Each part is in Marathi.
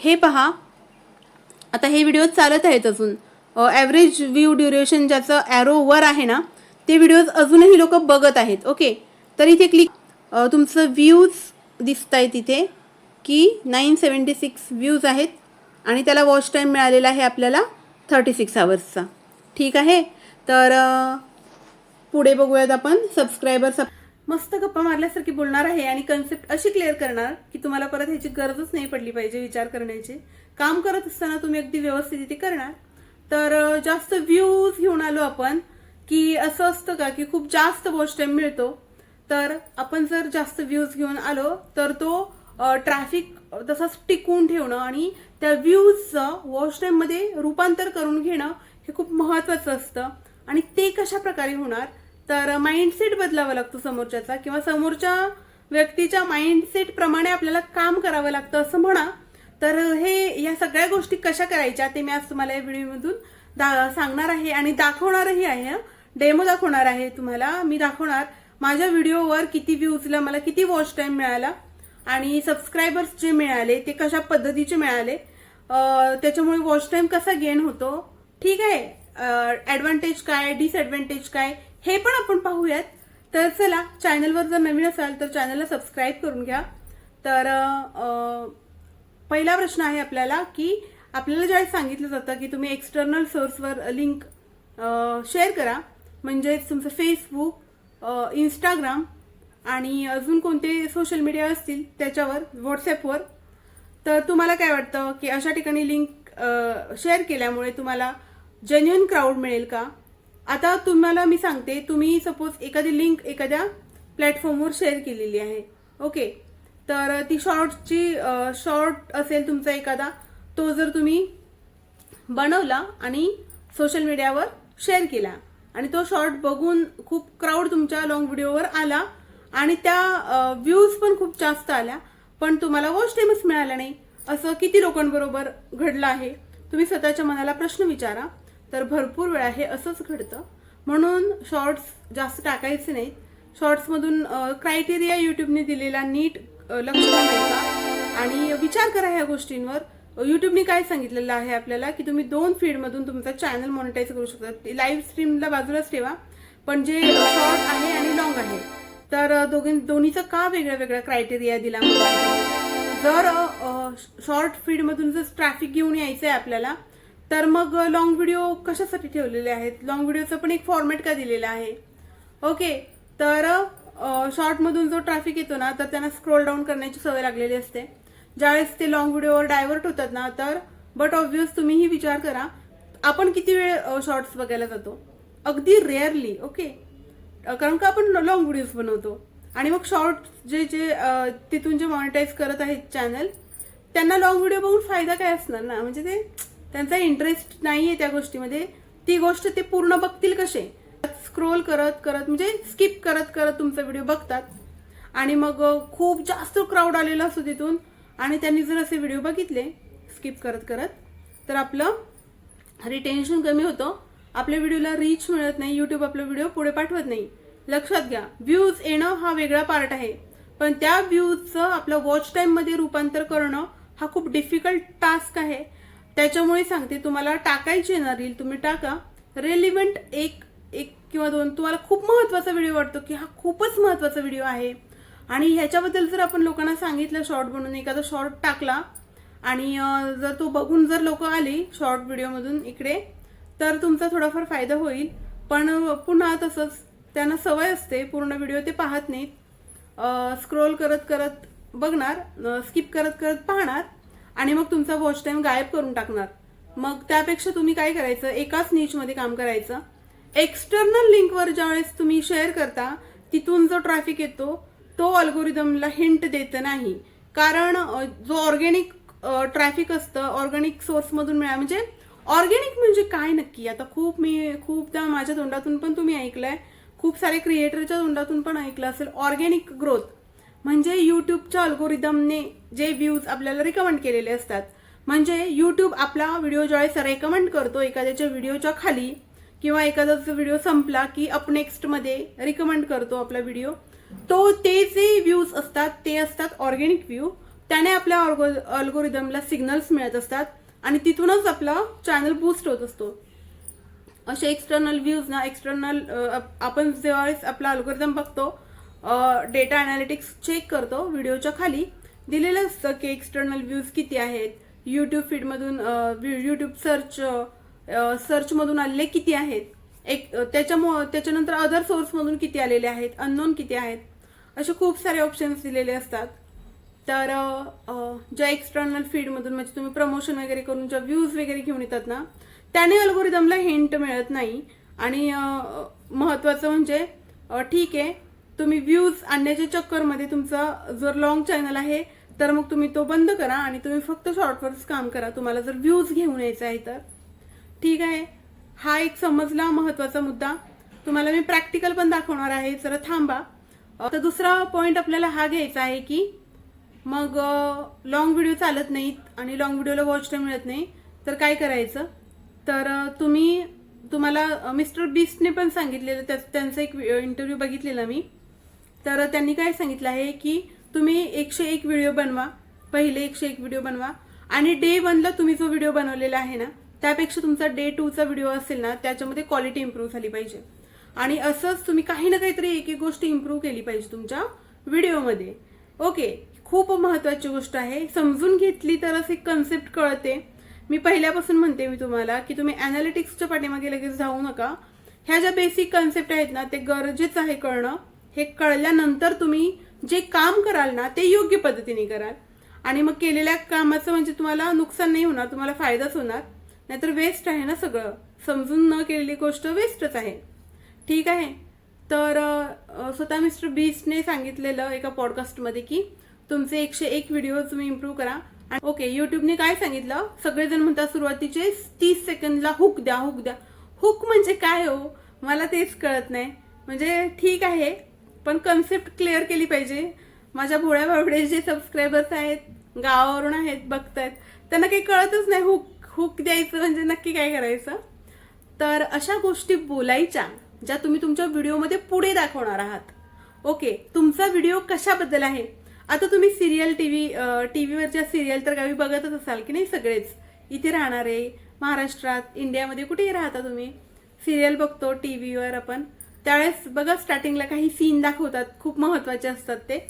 हे पहा. आता हे व्हिडिओ चालत आहेत अजून. ॲव्हरेज व्ह्यू ड्युरेशन ज्याचं ॲरो वर आहे ना ते व्हिडिओज अजूनही लोक बघत आहेत ओके तर इथे क्लिक तुमचं व्ह्यूज दिसत आहे तिथे की नाईन सेवन्टी सिक्स व्ह्यूज आहेत आणि त्याला वॉच टाईम मिळालेला आहे आपल्याला थर्टी सिक्स आवर्सचा ठीक आहे? तर पुढे बघूयात आपण सबस्क्रायबर मस्त गप्पा मारल्यासारखी बोलणार आहे आणि कन्सेप्ट अशी क्लिअर करणार की तुम्हाला परत ह्याची गरजच नाही पडली पाहिजे विचार करण्याची. काम करत असताना तुम्ही अगदी व्यवस्थित इथे करणार. तर जास्त व्ह्यूज घेऊन आलो आपण की असं असतं का की खूप जास्त वॉच टाईम मिळतो. तर आपण जर जास्त व्ह्यूज घेऊन आलो तर तो ट्रॅफिक तसाच टिकवून ठेवणं आणि त्या व्ह्यूजचं वॉच टाईममध्ये रूपांतर करून घेणं हे खूप महत्वाचं असतं. आणि ते कशा प्रकारे होणार? तर माइंडसेट बदलावा लागतो समोरच्याचा किंवा समोरच्या व्यक्तीच्या माइंडसेट प्रमाणे आपल्याला काम करावं लागतं असं म्हणा. तर हे या सगळ्या गोष्टी कशा करायच्या ते मी आज तुम्हाला या व्हिडिओमधून दा सांगणार आहे आणि दाखवणारही आहे डेमो दाखवणार आहे तुम्हाला. मी दाखवणार माझ्या व्हिडिओवर किती व्ह्यूजला मला किती वॉच टाईम मिळाला आणि सबस्क्रायबर्स जे मिळाले ते कशा पद्धतीचे मिळाले. त्याच्यामुळे वॉच टाईम कसा गेन होतो? ठीक आहे. ॲडव्हान्टेज काय डिसएडव्हान्टेज काय? हे पण आपण पाहूयात. तर चला चॅनलवर जर नवीन असाल तर चॅनलला सबस्क्राईब करून घ्या. तर पहिला प्रश्न आहे आपल्याला की आपल्याला ज्यावेळेस सांगितलं जातं की तुम्ही एक्सटर्नल सोर्सवर लिंक शेअर करा. म्हणजेच तुमचं फेसबुक इंस्टाग्राम आणि अजून कोणते सोशल मीडिया असतील त्याच्यावर व्हॉट्सॲपवर तर तुम्हाला काय वाटतं की अशा ठिकाणी लिंक शेअर केल्यामुळे तुम्हाला जेन्युन क्राऊड मिळेल का? आता तुम्हाला मी सांगते तुम्ही सपोज एखादी लिंक एखाद्या प्लॅटफॉर्मवर शेअर केलेली आहे. ओके तर ती शॉर्टची शॉर्ट असेल तुमचा एखादा तो जर तुम्ही बनवला आणि सोशल मीडियावर शेअर केला आणि तो शॉर्ट बघून खूप क्राऊड तुमच्या लॉंग व्हिडिओवर आला आणि त्या व्ह्यूज पण खूप जास्त आल्या पण तुम्हाला वॉच टाईमच मिळाला नाही. असं किती लोकांबरोबर घडलं आहे? तुम्ही स्वतःच्या मनाला प्रश्न विचारा. तर भरपूर वेळा हे असंच घडतं. म्हणून शॉर्ट्स जास्त टाकायचे नाहीत. शॉर्ट्समधून क्रायटेरिया यूट्यूबने दिलेला नीट लक्ष द्यायचा आणि विचार करा ह्या गोष्टींवर. यूट्यूबने काय सांगितलेलं आहे आपल्याला की तुम्ही दोन फीडमधून तुमचा चॅनल मॉनिटाईज करू शकता. लाईव्ह स्ट्रीमला बाजूलाच ठेवा. पण जे शॉर्ट आहे आणि लॉंग आहे. तर अ, दोघी दोन्हीचा का वेगळा वेगळा क्रायटेरिया दिला जर शॉर्ट फीडमधून जर ट्रॅफिक घेऊन यायचं आहे आपल्याला तर मग लॉंग व्हिडिओ कशासाठी ठेवलेले आहेत? लॉंग व्हिडिओचं पण एक फॉर्मॅट का दिलेला आहे? ओके तर शॉर्टमधून जो ट्रॅफिक येतो ना तर त्यांना स्क्रोल डाऊन करण्याची सवय लागलेली असते. ज्यावेळेस ते लॉंग व्हिडिओवर डायव्हर्ट होतात ना तर बट ऑब्विस तुम्हीही विचार करा आपण किती वेळ शॉर्ट्स बघायला जातो? अगदी रेअरली ओके कारण का आपण लॉंग व्हिडिओज बनवतो? आणि मग शॉर्ट जे जे तिथून जे मॉनिटाईज करत आहेत चॅनल त्यांना लॉंग व्हिडिओ बघून फायदा काय असणार ना? म्हणजे ते त्यांचा इंटरेस्ट नाही आहे त्या गोष्टीमध्ये. ती गोष्ट ते पूर्ण बघतील कसे? स्क्रोल करत करत म्हणजे स्किप करत करत तुमचा व्हिडिओ बघतात. आणि मग खूप जास्त क्राऊड आलेला असतो तिथून. आणि त्यांनी जर असे व्हिडिओ बघितले स्किप करत करत तर आपलं रिटेन्शन कमी होतं. आपल्या व्हिडिओला रीच मिळत नाही. यूट्यूब आपला व्हिडिओ पुढे पाठवत नाही. लक्षात घ्या व्ह्यूज येणं हा वेगळा पार्ट आहे. पण त्या व्ह्यूजचं आपलं वॉच टाईममध्ये रूपांतर करणं हा खूप डिफिकल्ट टास्क आहे. त्याच्यामुळे सांगते तुम्हाला टाकायची ना रील तुम्ही टाका. रेलिव्हंट एक एक किंवा दोन तुम्हाला खूप महत्त्वाचा व्हिडिओ वाटतो की हा खूपच महत्त्वाचा व्हिडिओ आहे. आणि ह्याच्याबद्दल जर आपण लोकांना सांगितलं शॉर्ट बनवून एखादा शॉर्ट टाकला आणि जर तो बघून जर लोक आली शॉर्ट व्हिडिओमधून इकडे तर तुमचा थोडाफार फायदा होईल. पण पुन्हा तसंच त्यांना सवय असते पूर्ण व्हिडिओ ते पाहत नाहीत. स्क्रोल करत करत बघणार स्किप करत करत पाहणार. आणि मग तुमचा वॉच टाइम गायब करून टाकणार. मग त्यापेक्षा तुम्ही काय करायचं? एकाच नीचमध्ये काम करायचं. एक्सटर्नल लिंकवर ज्यावेळेस तुम्ही शेअर करता तिथून जो ट्रॅफिक येतो तो अल्गोरिदमला हिंट देत नाही. कारण जो ऑर्गेनिक ट्रॅफिक असतं ऑर्गॅनिक सोर्समधून मिळा म्हणजे ऑर्गेनिक म्हणजे काय नक्की? आता खूप मी खूपदा माझ्या तोंडातून पण तुम्ही ऐकलंय. खूप सारे क्रिएटरच्या तोंडातून पण ऐकलं असेल. ऑर्गेनिक ग्रोथ म्हणजे यूट्यूबच्या अल्गोरिदमने जे व्ह्यूज आपल्याला रिकमेंड केलेले असतात. म्हणजे यूट्यूब आपला व्हिडिओ ज्यावेळेस रेकमेंड करतो एखाद्याच्या व्हिडिओच्या खाली किंवा एखाद्याचा व्हिडिओ संपला की अप नेक्स्टमध्ये रिकमेंड करतो आपला व्हिडिओ तो ते जे व्ह्यूज असतात ते असतात ऑर्गेनिक व्ह्यू त्याने आपल्या अल्गोरिदमला सिग्नल्स मिळत असतात आणि तिथूनच आपला चॅनल बूस्ट होत असतो. असे एक्सटर्नल व्ह्यूज ना एक्सटर्नल आपण ज्यावेळेस आपला अल्गोरिदम बघतो डेटा अनालिटिक्स चेक करतो व्हिडिओच्या खाली. दिलेलं असतं की एक्सटर्नल व्ह्यूज किती आहेत? यूट्यूब फीडमधून यूट्यूब सर्च सर्चमधून आलेले किती आहेत? एक त्याच्यामुळं त्याच्यानंतर अदर सोर्समधून किती आलेले आहेत? अननोन किती आहेत? असे खूप सारे ऑप्शन्स दिलेले असतात. तर ज्या एक्सटर्नल फीडमधून म्हणजे तुम्ही प्रमोशन वगैरे करून ज्या व्ह्यूज वगैरे घेऊन येतात ना त्याने अल्गोरिदमला हिंट मिळत नाही. आणि महत्त्वाचं महत्वाचं म्हणजे ठीक आहे तुम्ही व्ह्यूज आणण्याच्या चक्करमध्ये तुमचा जर लॉंग चॅनल आहे तर मग तुम्ही तो बंद करा आणि तुम्ही फक्त शॉर्टवरच काम करा. तुम्हाला जर व्ह्यूज घेऊन यायचं आहे तर. ठीक आहे? हा एक समजला महत्त्वाचा मुद्दा. तुम्हाला मी प्रॅक्टिकल पण दाखवणार आहे. जरा थांबा. तर दुसरा पॉईंट आपल्याला हा घ्यायचा आहे की मग लॉंग व्हिडिओ चालत नाहीत आणि लॉंग व्हिडिओला वॉच टाईम मिळत नाही तर काय करायचं? तर तुम्ही तुम्हाला मिस्टर बिस्टने पण सांगितलेलं त्या- त्यांचा एक इंटरव्ह्यू बघितलेला मी. तर त्यांनी काय सांगितलं आहे की तुम्ही एकशे एक व्हिडिओ बनवा पहिले एकशे एक व्हिडिओ बनवा आणि डे वनला तुम्ही जो व्हिडिओ बनवलेला आहे ना त्यापेक्षा तुमचा डे टूचा व्हिडिओ असेल ना त्याच्यामध्ये क्वालिटी इम्प्रूव्ह झाली पाहिजे. आणि असंच तुम्ही काही ना काहीतरी एक एक गोष्ट इम्प्रूव्ह केली पाहिजे तुमच्या व्हिडिओमध्ये ओके खूप महत्वाची गोष्ट आहे. समजून घेतली तरच एक कन्सेप्ट कळते. मी पहिल्यापासून म्हणते मी तुम्हाला की तुम्ही अनालिटिक्सच्या पाठीमागे लगेच जाऊ नका. ह्या ज्या बेसिक कन्सेप्ट आहेत ना ते गरजेचं आहे कळणं. हे कळल्यानंतर तुम्ही जे काम कराल ना ते योग्य पद्धतीने कराल. आणि मग केलेल्या कामाचं म्हणजे तुम्हाला नुकसान नाही होणार तुम्हाला फायदाच होणार. नाहीतर वेस्ट आहे ना सगळं. समजून न केलेली गोष्ट वेस्टच आहे. ठीक आहे? तर स्वतः मिस्टर बीस्टने सांगितलेलं एका पॉडकास्टमध्ये की तुमचे एकशे एक व्हिडिओ तुम्ही इम्प्रूव्ह करा. आणि ओके युट्यूबने काय सांगितलं? सगळेजण म्हणतात सुरुवातीचे तीस सेकंदला हुक द्या हुक द्या. हुक म्हणजे काय हो? मला तेच कळत नाही. म्हणजे ठीक आहे. पण कन्सेप्ट क्लिअर केली पाहिजे. माझ्या भोळ्या भावडे जे सबस्क्रायबर्स आहेत गावावरून आहेत बघतायत त्यांना काही कळतच नाही हुक हुक द्यायचं म्हणजे नक्की काय करायचं. तर अशा गोष्टी बोलायच्या ज्या तुम्ही तुमच्या व्हिडिओमध्ये पुढे दाखवणार आहात. ओके तुमचा व्हिडिओ कशाबद्दल आहे? आता तुम्ही सिरियल टी व्ही टी व्हीवरच्या सिरियल तर गावी बघतच असाल की नाही सगळेच? इथे राहणारे महाराष्ट्रात इंडियामध्ये कुठेही राहता तुम्ही सिरियल बघतो टी व्हीवर आपण. त्यावेळेस बघा स्टार्टिंगला काही सीन दाखवतात. खूप महत्त्वाचे असतात ते.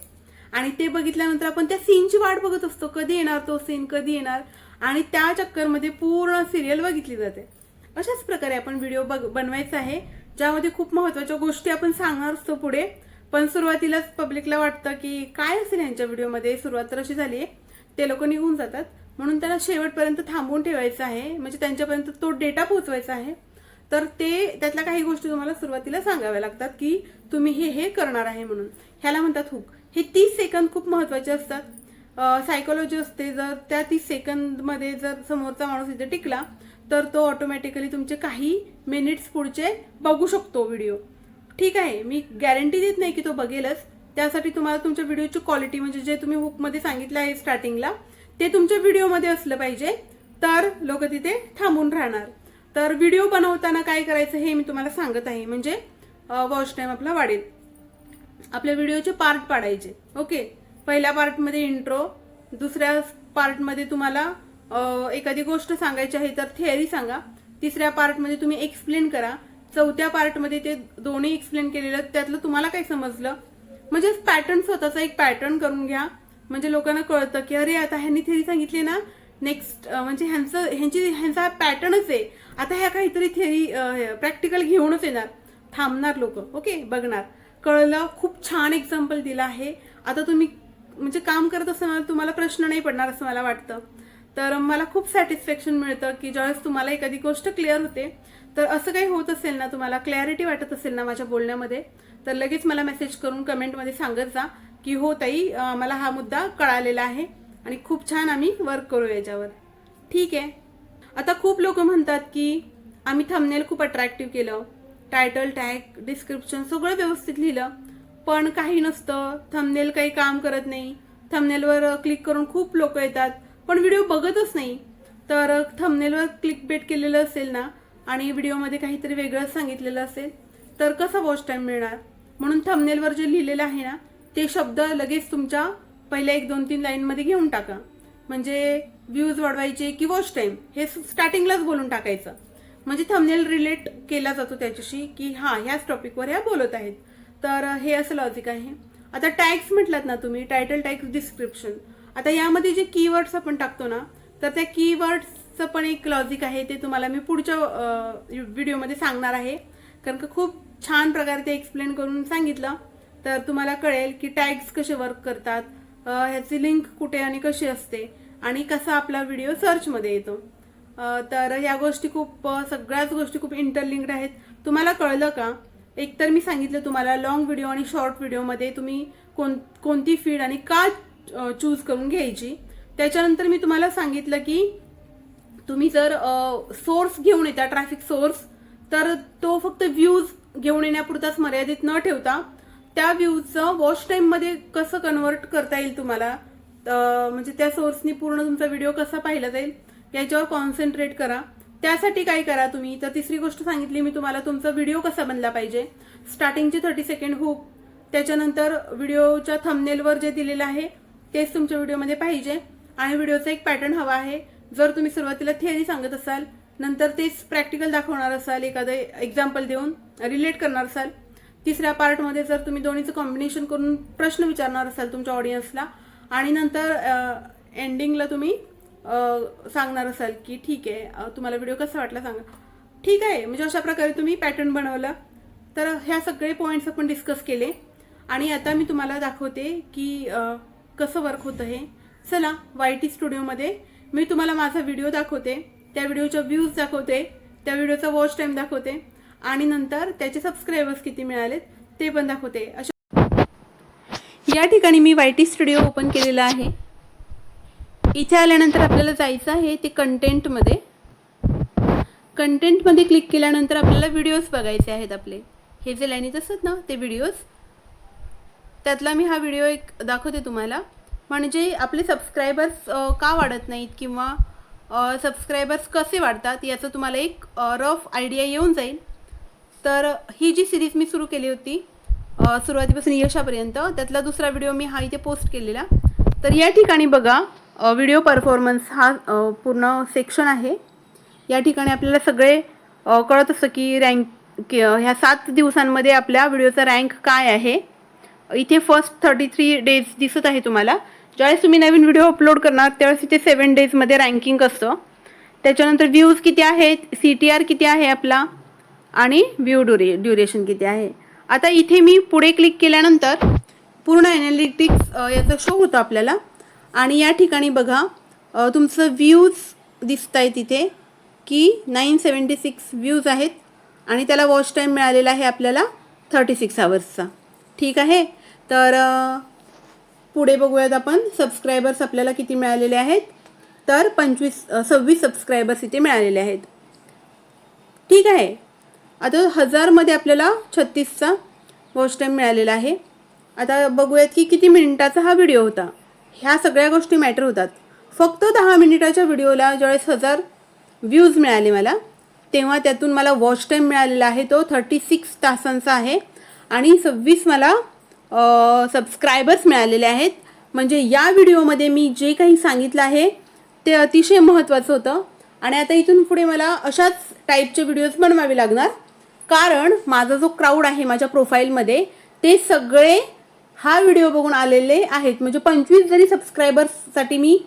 आणि ते बघितल्यानंतर आपण त्या सीनची वाट बघत असतो. कधी येणार तो सीन कधी येणार? आणि त्या चक्करमध्ये पूर्ण सिरियल बघितली जाते. अशाच प्रकारे आपण व्हिडिओ बघ बनवायचा आहे. ज्यामध्ये खूप महत्त्वाच्या गोष्टी आपण सांगणार असतो पुढे. पण सुरुवातीलाच पब्लिकला वाटतं की काय असेल यांच्या व्हिडिओमध्ये सुरुवात तर अशी झाली आहे ते लोक निघून जातात. म्हणून त्याला शेवटपर्यंत थांबवून ठेवायचं आहे. म्हणजे त्यांच्यापर्यंत तो डेटा पोहोचवायचा आहे. तर ते त्यातल्या काही गोष्टी तुम्हाला सुरुवातीला सांगाव्या लागतात की तुम्ही हे हे करणार आहे म्हणून. ह्याला म्हणतात हुक हे तीस सेकंद खूप महत्त्वाचे असतात. सायकोलॉजी असते जर त्या तीस सेकंदमध्ये जर समोरचा माणूस इथे टिकला तर तो ऑटोमॅटिकली तुमचे काही मिनिट्स पुढचे बघू शकतो व्हिडिओ ठीक आहे? मी गॅरंटी देत नाही की तो बघेलच. त्यासाठी तुम्हाला तुमच्या व्हिडिओची क्वालिटी म्हणजे जे तुम्ही हुकमध्ये सांगितलं आहे स्टार्टिंगला ते तुमच्या व्हिडिओमध्ये असलं पाहिजे. तर लोक तिथे थांबून राहणार. तर व्हिडिओ बनवताना काय करायचं हे मी तुम्हाला सांगत आहे. म्हणजे वॉच टाईम आपला वाढेल. आपल्या व्हिडिओचे पार्ट पाडायचे. ओके पहिल्या पार्टमध्ये इंट्रो दुसऱ्या पार्टमध्ये तुम्हाला एखादी गोष्ट सांगायची आहे तर थिअरी सांगा. तिसऱ्या पार्टमध्ये तुम्ही एक्सप्लेन करा. चौथ्या पार्टमध्ये ते दोन्ही एक्सप्लेन केलेलं त्यातलं तुम्हाला काय समजलं? म्हणजे पॅटर्न स्वतःचा एक पॅटर्न करून घ्या. म्हणजे लोकांना कळतं की अरे आता ह्यांनी थिअरी सांगितली ना नेक्स्ट म्हणजे ह्यांचं ह्यांची ह्यांचा पॅटर्नच आहे. आता ह्या काहीतरी थेरी प्रॅक्टिकल घेऊनच येणार. थांबणार लोक ओके बघणार. कळलं खूप छान एक्झाम्पल दिलं आहे. आता तुम्ही म्हणजे काम करत असताना तुम्हाला प्रश्न नाही पडणार असं मला वाटतं. तर मला खूप सॅटिस्फॅक्शन मिळतं की ज्यावेळेस तुम्हाला एखादी गोष्ट क्लिअर होते तर असं काही होत असेल ना तुम्हाला क्लॅरिटी वाटत असेल ना माझ्या बोलण्यामध्ये तर लगेच मला मेसेज करून कमेंटमध्ये सांगत जा की हो ताई मला हा मुद्दा कळालेला आहे. आणि खूप छान आम्ही वर्क करू याच्यावर. ठीक आहे. आता खूप लोक म्हणतात की आम्ही थंबनेल खूप अट्रॅक्टिव्ह केलं. टायटल टॅग डिस्क्रिप्शन सगळं व्यवस्थित लिहिलं. पण काही नसतं. थंबनेल काही काम करत नाही. थंबनेलवर क्लिक करून खूप लोक येतात. पण व्हिडिओ बघतच नाही. तर थंबनेलवर क्लिक बेट केलेलं असेल ना आणि व्हिडिओमध्ये काहीतरी वेगळंच सांगितलेलं असेल तर कसा वॉच टाईम मिळणार? म्हणून थंबनेलवर जे लिहिलेलं आहे ना ते शब्द लगेच तुमच्या पहिल्या एक दोन तीन लाईनमध्ये घेऊन टाका. म्हणजे व्ह्यूज वाढवायचे की वॉच टाईम हे स्टार्टिंगलाच बोलून टाकायचं. म्हणजे थंबनेल रिलेट केला जातो त्याच्याशी की हां ह्याच टॉपिकवर ह्या बोलत आहेत. तर हे असं लॉजिक आहे. आता टॅग्स म्हटलात ना तुम्ही टायटल टॅग्स डिस्क्रिप्शन आता यामध्ये जे कीवर्ड्स आपण टाकतो ना तर त्या कीवर्ड्सचं पण एक लॉजिक आहे ते तुम्हाला मी पुढच्या व्हिडिओमध्ये सांगणार आहे. कारण का खूप छान प्रकारे ते एक्सप्लेन करून सांगितलं. तर तुम्हाला कळेल की टॅग्स कसे वर्क करतात ह्याची लिंक कुठे आणि कशी असते आणि कसा आपला व्हिडिओ सर्चमध्ये येतो. तर ह्या गोष्टी खूप सगळ्याच गोष्टी खूप इंटरलिंक्ड आहेत. तुम्हाला कळलं का? एकतर मी सांगितलं तुम्हाला लॉंग व्हिडिओ आणि शॉर्ट व्हिडिओमध्ये तुम्ही कोण कोणती फीड आणि का चूज करून घ्यायची. त्याच्यानंतर मी तुम्हाला सांगितलं की तुम्ही जर सोर्स घेऊन येता ट्रॅफिक सोर्स तर तो फक्त व्ह्यूज घेऊन येण्यापुरताच मर्यादित न ठेवता त्या व्ह्यूजचं वॉच टाईममध्ये कसं कन्वर्ट करता येईल तुम्हाला? म्हणजे त्या सोर्सनी पूर्ण तुमचा व्हिडिओ कसा पाहिला जाईल? याच्यावर कॉन्सन्ट्रेट करा. त्यासाठी काय करा तुम्ही? तर तिसरी गोष्ट सांगितली मी तुम्हाला तुमचा व्हिडिओ कसा बनला पाहिजे? स्टार्टिंगचे थर्टी सेकंड हुक त्याच्यानंतर व्हिडिओच्या थंबनेलवर जे दिलेलं आहे तेच तुमच्या व्हिडिओमध्ये पाहिजे. आणि व्हिडिओचा एक पॅटर्न हवा आहे. जर तुम्ही सुरुवातीला थिअरी सांगत असाल नंतर तेच प्रॅक्टिकल दाखवणार असाल एखादं एक्झाम्पल देऊन रिलेट करणार असाल तिसऱ्या पार्टमध्ये जर तुम्ही दोन्हीचं कॉम्बिनेशन करून प्रश्न विचारणार असाल तुमच्या ऑडियन्सला आणि नंतर एंडिंगला तुम्ही सांगणार असाल की ठीक आहे तुम्हाला व्हिडिओ कसा वाटला सांगा. ठीक आहे म्हणजे अशा प्रकारे तुम्ही पॅटर्न बनवला. तर ह्या सगळे पॉईंट्स आपण डिस्कस केले. आणि आता मी तुम्हाला दाखवते की कसं वर्क होतं हे. चला वाय टी स्टुडिओमध्ये मी तुम्हाला माझा व्हिडिओ दाखवते. त्या व्हिडिओच्या व्ह्यूज दाखवते. त्या व्हिडिओचा वॉच टाईम दाखवते. आणि नंतर त्याचे सबस्क्रायबर्स किती मिळालेत ते पण दाखवते. अशा या ठिकाणी मी वाय टी स्टुडिओ ओपन केलेला आहे. इथे आल्यानंतर आपल्याला जायचं आहे ते कंटेंटमध्ये कंटेंटमध्ये क्लिक केल्यानंतर आपल्याला व्हिडिओज बघायचे आहेत आपले. हे जे लाईनीत असतात ना ते व्हिडिओज त्यातला मी हा व्हिडिओ एक दाखवते तुम्हाला. म्हणजे आपले सबस्क्रायबर्स का वाढत नाहीत किंवा सबस्क्रायबर्स कसे वाढतात याचं तुम्हाला एक रफ आयडिया येऊन जाईल. तर ही जी सिरीज मी सुरू केली होती सुरुवातीपासून यशापर्यंत त्यातला दुसरा व्हिडिओ मी हा इथे पोस्ट केलेला. तर या ठिकाणी बघा व्हिडिओ परफॉर्मन्स हा पूर्ण सेक्शन आहे. या ठिकाणी आपल्याला सगळे कळत असतं की रँक की ह्या सात दिवसांमध्ये आपल्या व्हिडिओचा रँक काय आहे. इथे फर्स्ट थर्टी थ्री डेज दिसत आहे तुम्हाला. ज्यावेळेस तुम्ही नवीन व्हिडिओ अपलोड करणार त्यावेळेस इथे सेवन डेजमध्ये रँकिंग असतं. त्याच्यानंतर व्ह्यूज किती आहेत सी टी आर किती आहे आपला आणि व्ह्यू ड्युरे ड्युरेशन किती आहे? आता इथे मी पुढे क्लिक केल्यानंतर पूर्ण ॲनालिटिक्स याचा शो होतो आपल्याला. आणि या ठिकाणी बघा तुमचं व्ह्यूज दिसत आहे तिथे की नाईन सेवन्टी सिक्स व्ह्यूज आहेत आणि त्याला वॉच टाईम मिळालेला आहे आपल्याला थर्टी सिक्स आवर्सचा ठीक आहे? तर पुढे बघूयात आपण. सबस्क्रायबर्स आपल्याला किती मिळालेले आहेत? तर पंचवीस सव्वीस सबस्क्रायबर्स इथे मिळालेले आहेत. ठीक आहे? आता हजारमध्ये आपल्याला छत्तीसचा वॉच टाईम मिळालेला आहे. आता बघूयात की किती मिनिटाचा हा व्हिडिओ होता. ह्या सगळ्या गोष्टी मॅटर होतात. फक्त दहा मिनिटाच्या व्हिडिओला ज्यावेळेस हजार व्ह्यूज मिळाले मला तेव्हा त्यातून मला वॉच टाईम मिळालेला आहे. तो थर्टी सिक्स तासांचा आहे. आणि सव्वीस मला सबस्क्रायबर्स मिळालेले आहेत. म्हणजे या व्हिडिओमध्ये मी जे काही सांगितलं आहे ते अतिशय महत्त्वाचं होतं. आणि आता इथून पुढे मला अशाच टाईपचे व्हिडिओज बनवावे लागणार. कारण माझा जो क्राऊड आहे माझ्या प्रोफाईलमध्ये ते सगळे हा व्हिडिओ बघून आलेले आहेत. म्हणजे पंचवीस जरी सबस्क्रायबर्ससाठी मी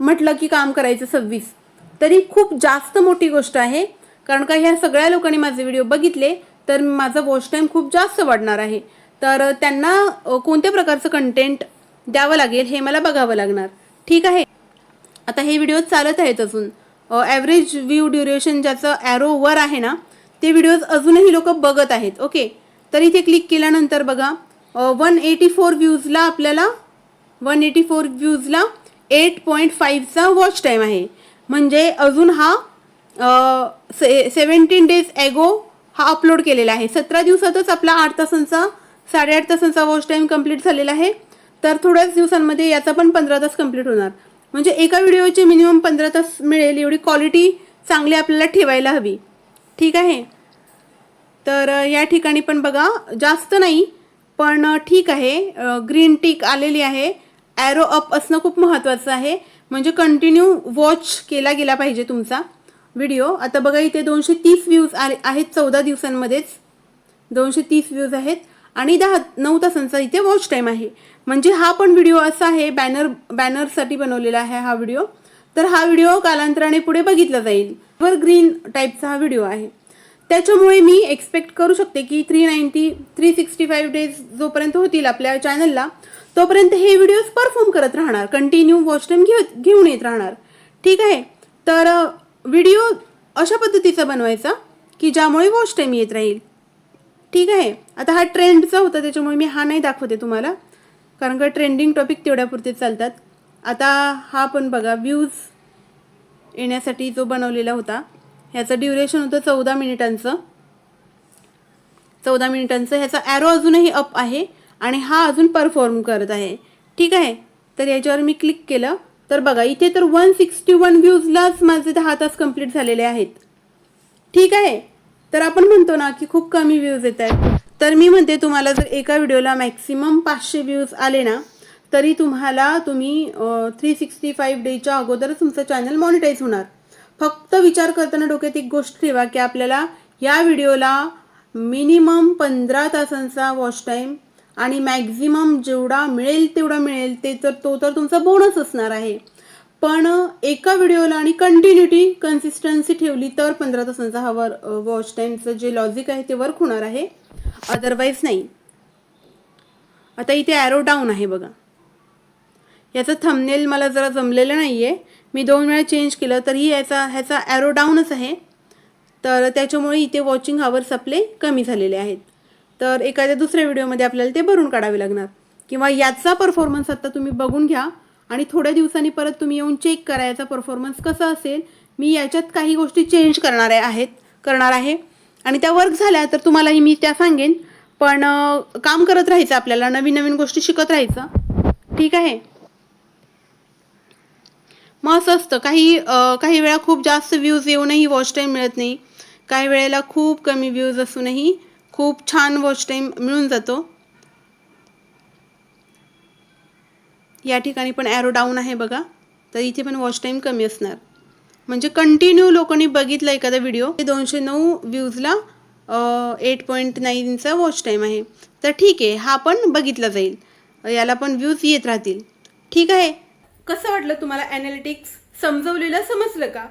म्हटलं की काम करायचं सव्वीस तरी खूप जास्त मोठी गोष्ट आहे. कारण का ह्या सगळ्या लोकांनी माझे व्हिडिओ बघितले तर माझा वॉच टाईम खूप जास्त वाढणार आहे. तर त्यांना कोणत्या प्रकारचं कंटेंट द्यावं लागेल हे मला बघावं लागणार. ठीक आहे? आता हे व्हिडिओ चालत आहेत अजून. ॲव्हरेज व्ह्यू ड्युरेशन ज्याचं ॲरो वर आहे ना ते व्हिडिओज अजूनही लोक बघत आहेत ओके तर इथे क्लिक केल्यानंतर बघा वन एटी फोर व्ह्यूजला आपल्याला वन एटी फोर व्ह्यूजला एट पॉईंट फाईव्हचा वॉच टाईम आहे. म्हणजे अजून हा से सेवन्टीन डेज ॲगो हा अपलोड केलेला आहे. सतरा दिवसातच आपला आठ तासांचा साडेआठ तासांचा वॉच टाईम कंप्लीट झालेला आहे. तर थोड्याच दिवसांमध्ये याचा पण पंधरा तास कंप्लीट होणार. म्हणजे एका व्हिडिओचे मिनिमम पंधरा तास मिळेल एवढी क्वालिटी चांगली आपल्याला ठेवायला हवी. ठीक आहे? तर या ठिकाणी पण बघा जास्त नाही पण ठीक आहे. ग्रीन टीक आलेली आहे. ॲरो अप असणं खूप महत्त्वाचं आहे. म्हणजे कंटिन्यू वॉच केला गेला पाहिजे तुमचा व्हिडिओ आता बघा इथे दोनशे तीस व्ह्यूज आले आहेत चौदा दिवसांमध्येच. दोनशे तीस व्ह्यूज आहेत. आणि दहा नऊ तासांचा इथे वॉच टाईम आहे. म्हणजे हा पण व्हिडिओ असा आहे बॅनर बॅनरसाठी बनवलेला आहे हा व्हिडिओ तर हा व्हिडिओ कालांतराने पुढे बघितला जाईल. वर ग्रीन टाईपचा हा व्हिडिओ आहे. त्याच्यामुळे मी एक्सपेक्ट करू शकते की three ninety three sixty five days जोपर्यंत होतील आपल्या चॅनलला तोपर्यंत हे व्हिडिओज परफॉर्म करत राहणार. कंटिन्यू वॉच टाईम घेऊ घेऊन येत राहणार. ठीक आहे? तर व्हिडिओ अशा पद्धतीचा बनवायचा की ज्यामुळे वॉच टाईम येत राहील. ठीक आहे? आता हा ट्रेंडचा होता त्याच्यामुळे मी हा नाही दाखवते तुम्हाला. कारण का ट्रेंडिंग टॉपिक तेवढ्यापुरते चालतात. आता हा पण बघा व्ह्यूज येण्यासाठी जो बनवलेला होता ह्याचं ड्युरेशन होतं चौदा मिनिटांचं. चौदा मिनिटांचं ह्याचा ॲरो अजूनही अप आहे आणि हा अजून परफॉर्म करत आहे. ठीक आहे? तर याच्यावर मी क्लिक केलं. तर बघा इथे तर वन सिक्स्टी वन व्ह्यूजलाच माझे दहा तास कंप्लीट झालेले आहेत. ठीक आहे? तर आपण म्हणतो ना की खूप कमी व्ह्यूज येत आहेत. तर मी म्हणते तुम्हाला जर एका व्हिडिओला मॅक्सिमम पाचशे व्ह्यूज आले ना तरी तुम्हाला तुम्ही थ्री सिक्स्टी फाईव्ह डेच्या अगोदरच तुमचं चॅनल मॉनिटाईज होणार. फक्त विचार करताना डोक्यात एक गोष्ट ठेवा की आपल्याला या व्हिडिओला मिनिमम पंधरा तासांचा वॉच टाईम आणि मॅक्झिमम जेवढा मिळेल तेवढा मिळेल ते तर तो तर तुमचा बोनस असणार आहे. पण एका व्हिडिओला आणि कंटिन्युटी कन्सिस्टन्सी ठेवली तर पंधरा तासांचा हा वर वॉच टाईमचं जे लॉजिक आहे ते वर्क होणार आहे. अदरवाईज नाही. आता इथे ॲरो डाऊन आहे बघा. याचं थंबनेल मला जरा जमलेलं नाही आहे मी दोन वेळा चेंज केलं तरी याचा ह्याचा ॲरो डाऊनच आहे. तर त्याच्यामुळे इथे वॉचिंग हावर्स आपले कमी झालेले आहेत. तर एखाद्या दुसऱ्या व्हिडिओमध्ये आपल्याला ते भरून काढावे लागणार. किंवा याचा परफॉर्मन्स आता तुम्ही बघून घ्या आणि थोड्या दिवसांनी परत तुम्ही येऊन चेक करा याचा परफॉर्मन्स कसा असेल. मी याच्यात काही गोष्टी चेंज करणार आहेत करणार आहे. आणि त्या वर्क झाल्या तर तुम्हालाही मी त्या सांगेन. पण काम करत राहायचं आपल्याला नवीन नवीन गोष्टी शिकत राहायचं. ठीक आहे? मग असं असतं. काही काही वेळा खूप जास्त व्ह्यूज येऊनही वॉच टाईम मिळत नाही. काही वेळेला खूप कमी व्ह्यूज असूनही खूप छान वॉच टाईम मिळून जातो. या ठिकाणी पण ॲरो डाऊन आहे बघा. तर इथे पण वॉच टाईम कमी असणार. म्हणजे कंटिन्यू लोकांनी बघितलं एखादा व्हिडिओ दोनशे नऊ व्ह्यूजला एट पॉईंट नाईनचा वॉच टाईम आहे. तर ठीक आहे हा पण बघितला जाईल. याला पण व्ह्यूज येत राहतील. ठीक आहे. कसं वाटलं तुम्हाला ॲनालिटिक्स समजवलेलं समजलं का?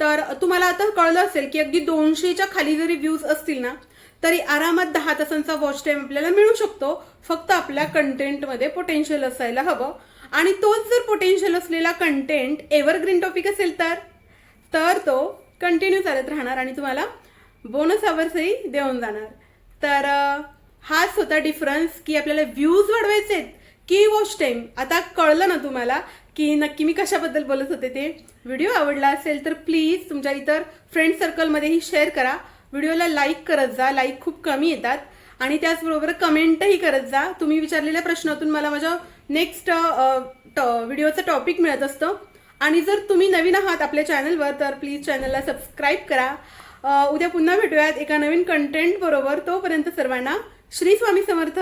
तर तुम्हाला आता कळलं असेल की अगदी दोनशेच्या खाली जरी व्ह्यूज असतील ना तरी आरामात दहा तासांचा वॉच टाईम आपल्याला मिळू शकतो. फक्त आपल्या कंटेंटमध्ये पोटेन्शियल असायला हवं. आणि तोच जर पोटेन्शियल असलेला कंटेंट एव्हरग्रीन टॉपिक असेल तर तर तो कंटिन्यू चालत राहणार आणि तुम्हाला बोनस आवर्सही देऊन जाणार. तर हाच होता डिफरन्स की आपल्याला व्ह्यूज वाढवायचे आहेत की वॉच टाईम आता कळलं ना तुम्हाला की नक्की मी कशाबद्दल बोलत होते ते? व्हिडिओ आवडला असेल तर प्लीज तुमच्या इतर फ्रेंड सर्कलमध्येही शेअर करा. व्हिडिओला लाईक करत जा. लाईक खूप कमी येतात. आणि त्याचबरोबर कमेंटही करत जा. तुम्ही विचारलेल्या प्रश्नातून मला माझ्या नेक्स्ट व्हिडिओचं टॉपिक मिळत असतं. आणि जर तुम्ही नवीन आहात आपल्या चॅनलवर तर प्लीज चॅनलला सबस्क्राईब करा. उद्या पुन्हा भेटूयात एका नवीन कंटेंट बरोबर. तोपर्यंत सर्वांना श्री स्वामी समर्थ.